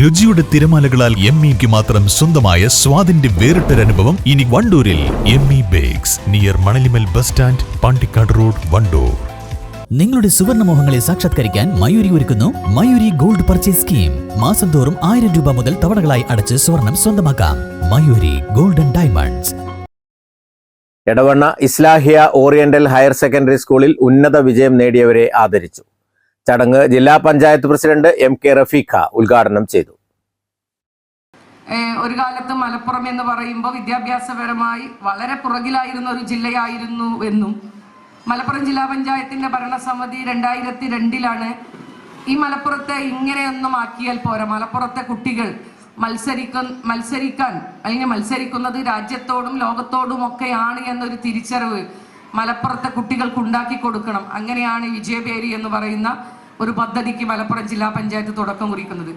രുചിയുടെ തിരമാലകളാൽ എം ഇക്ക് മാത്രം സ്വന്തമായ സ്വാദിന്റെ വേറിട്ടൊരനുഭവം ഇനി വണ്ടൂരിൽ M E bakes near Manalimal bus stand Pandikkad road Wandoor. നിങ്ങളുടെ സുവർണമോഹങ്ങളെ സാക്ഷാത്കരിക്കാൻ മയൂരി ഒരുക്കുന്നു മയൂരി ഗോൾഡ് പർച്ചേസ് സ്കീം മാസം തോറും ആയിരം രൂപ മുതൽ തവണകളായി അടച്ച് സ്വർണം സ്വന്തമാക്കാം. Mayoori golden diamonds Edavanna Islahiya oriental higher secondary സ്കൂളിൽ ഉന്നത വിജയം നേടിയവരെ ആദരിച്ചു. ചടങ്ങ് ജില്ലാ panchayat president M K Rafeeqa ഉദ്ഘാടനം ചെയ്തു. ഒരു കാലത്ത് മലപ്പുറം എന്ന് പറയുമ്പോൾ വിദ്യാഭ്യാസപരമായി വളരെ പുറകിലായിരുന്ന ഒരു ജില്ലയായിരുന്നു എന്നും മലപ്പുറം ജില്ലാ പഞ്ചായത്തിന്റെ ഭരണസമിതി രണ്ടായിരത്തി രണ്ടിലാണ് ഈ മലപ്പുറത്തെ ഇങ്ങനെയൊന്നും ആക്കിയാൽ പോരാ. മലപ്പുറത്തെ കുട്ടികൾ മത്സരിക്ക മത്സരിക്കാൻ അല്ലെങ്കിൽ മത്സരിക്കുന്നത് രാജ്യത്തോടും ലോകത്തോടും ഒക്കെയാണ് എന്നൊരു തിരിച്ചറിവ് മലപ്പുറത്തെ കുട്ടികൾക്ക് ഉണ്ടാക്കി കൊടുക്കണം. അങ്ങനെയാണ് വിജയപേരി എന്ന് പറയുന്ന ഒരു പദ്ധതിക്ക് മലപ്പുറം ജില്ലാ പഞ്ചായത്ത് തുടക്കം കുറിക്കുന്നത്.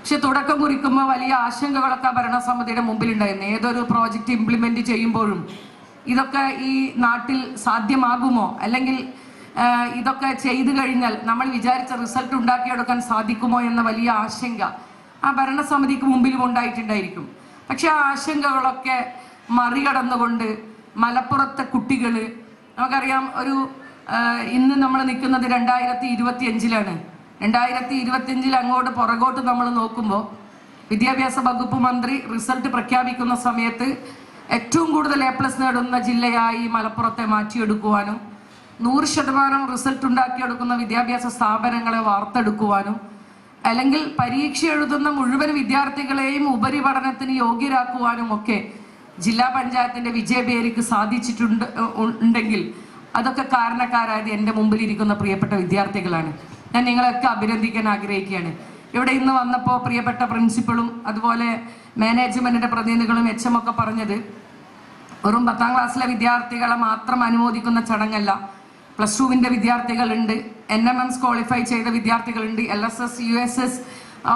പക്ഷെ തുടക്കം കുറിക്കുമ്പോൾ വലിയ ആശങ്കകളൊക്കെ ഭരണസമിതിയുടെ മുമ്പിലുണ്ടായിരുന്നു. ഏതൊരു പ്രോജക്റ്റ് ഇംപ്ലിമെന്റ് ചെയ്യുമ്പോഴും ഇതൊക്കെ ഈ നാട്ടിൽ സാധ്യമാകുമോ? അല്ലെങ്കിൽ ഇതൊക്കെ ചെയ്തു കഴിഞ്ഞാൽ നമ്മൾ വിചാരിച്ച റിസൾട്ട് ഉണ്ടാക്കിയെടുക്കാൻ സാധിക്കുമോ എന്ന വലിയ ആശങ്ക ആ ഭരണസമിതിക്ക് മുമ്പിലും ഉണ്ടായിട്ടുണ്ടായിരിക്കും. പക്ഷെ ആ ആശങ്കകളൊക്കെ മറികടന്നുകൊണ്ട് മലപ്പുറത്തെ കുട്ടികൾ നമുക്കറിയാം ഒരു ഇന്ന് നമ്മൾ നിൽക്കുന്നത് രണ്ടായിരത്തി ഇരുപത്തി അഞ്ചിലാണ് രണ്ടായിരത്തി ഇരുപത്തി അഞ്ചിൽ അങ്ങോട്ട് പുറകോട്ട് നമ്മൾ നോക്കുമ്പോൾ വിദ്യാഭ്യാസ വകുപ്പ് മന്ത്രി റിസൾട്ട് പ്രഖ്യാപിക്കുന്ന സമയത്ത് ഏറ്റവും കൂടുതൽ എ പ്ലസ് നേടുന്ന ജില്ലയായി മലപ്പുറത്തെ മാറ്റിയെടുക്കുവാനും നൂറ് ശതമാനം റിസൾട്ട് ഉണ്ടാക്കിയെടുക്കുന്ന വിദ്യാഭ്യാസ സ്ഥാപനങ്ങളെ വാർത്തെടുക്കുവാനും അല്ലെങ്കിൽ പരീക്ഷ എഴുതുന്ന മുഴുവൻ വിദ്യാർത്ഥികളെയും ഉപരിപഠനത്തിന് യോഗ്യരാക്കുവാനും ഒക്കെ ജില്ലാ പഞ്ചായത്തിന്റെ വിജയപേരിക്ക് സാധിച്ചിട്ടുണ്ട് ഉണ്ടെങ്കിൽ അതൊക്കെ കാരണക്കാരായത് എന്റെ മുമ്പിൽ ഇരിക്കുന്ന പ്രിയപ്പെട്ട വിദ്യാർത്ഥികളാണ്. ഞാൻ നിങ്ങളെയൊക്കെ അഭിനന്ദിക്കാൻ ആഗ്രഹിക്കുകയാണ്. ഇവിടെ ഇന്ന് വന്നപ്പോൾ പ്രിയപ്പെട്ട പ്രിൻസിപ്പളും അതുപോലെ മാനേജ്മെന്റിന്റെ പ്രതിനിധികളും എച്ച് എം ഒക്കെ പറഞ്ഞത് വെറും പത്താം ക്ലാസ്സിലെ വിദ്യാർത്ഥികളെ മാത്രം അനുമോദിക്കുന്ന ചടങ്ങല്ല. പ്ലസ് ടുവിന്റെ വിദ്യാർത്ഥികളുണ്ട് എൻ എം എംസ് ക്വാളിഫൈ ചെയ്ത വിദ്യാർത്ഥികളുണ്ട് L S S U S S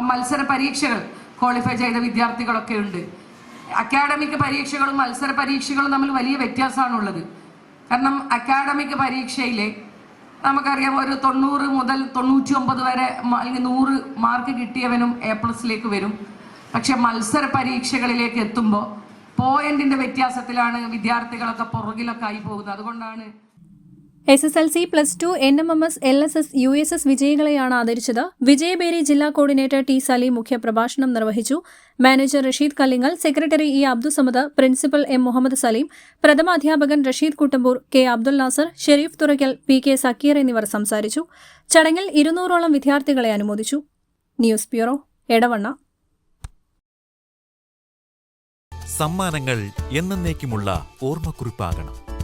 മത്സര പരീക്ഷകൾ ക്വാളിഫൈ ചെയ്ത വിദ്യാർത്ഥികളൊക്കെ ഉണ്ട്. അക്കാഡമിക് പരീക്ഷകളും മത്സര പരീക്ഷകളും തമ്മിൽ വലിയ വ്യത്യാസമാണുള്ളത്. കാരണം അക്കാഡമിക് പരീക്ഷയിൽ നമുക്കറിയാം ഒരു തൊണ്ണൂറ് മുതൽ തൊണ്ണൂറ്റി ഒമ്പത് വരെ അല്ലെങ്കിൽ നൂറ് മാർക്ക് കിട്ടിയവനും എ പ്ലസിലേക്ക് വരും. പക്ഷെ മത്സര പരീക്ഷകളിലേക്ക് എത്തുമ്പോൾ പോയിന്റിന്റെ വ്യത്യാസത്തിലാണ് വിദ്യാർത്ഥികളൊക്കെ പുറകിലൊക്കെ ആയി പോകുന്നത്. അതുകൊണ്ടാണ് S S L C plus two N M M S L S S U S S വിജയികളെയാണ് ആദരിച്ചത്. Vijayabheri ജില്ലാ കോർഡിനേറ്റർ ടി സലീം മുഖ്യപ്രഭാഷണം നിർവഹിച്ചു. Manager Rasheed Kallingal secretary E Abdussamad principal M Muhammad Saleem പ്രഥമാധ്യാപകൻ Rasheed Kuttampur K Abdul Nasar Sharif തുറയ്ക്കൽ P K Zakir എന്നിവർ സംസാരിച്ചു. ചടങ്ങിൽ ഇരുന്നൂറോളം വിദ്യാർത്ഥികളെ അനുമോദിച്ചു. News bureau Edavanna. സമ്മാനങ്ങൾ എന്നേക്കുമുള്ള ഓർമ്മക്കുറിപ്പാകണം.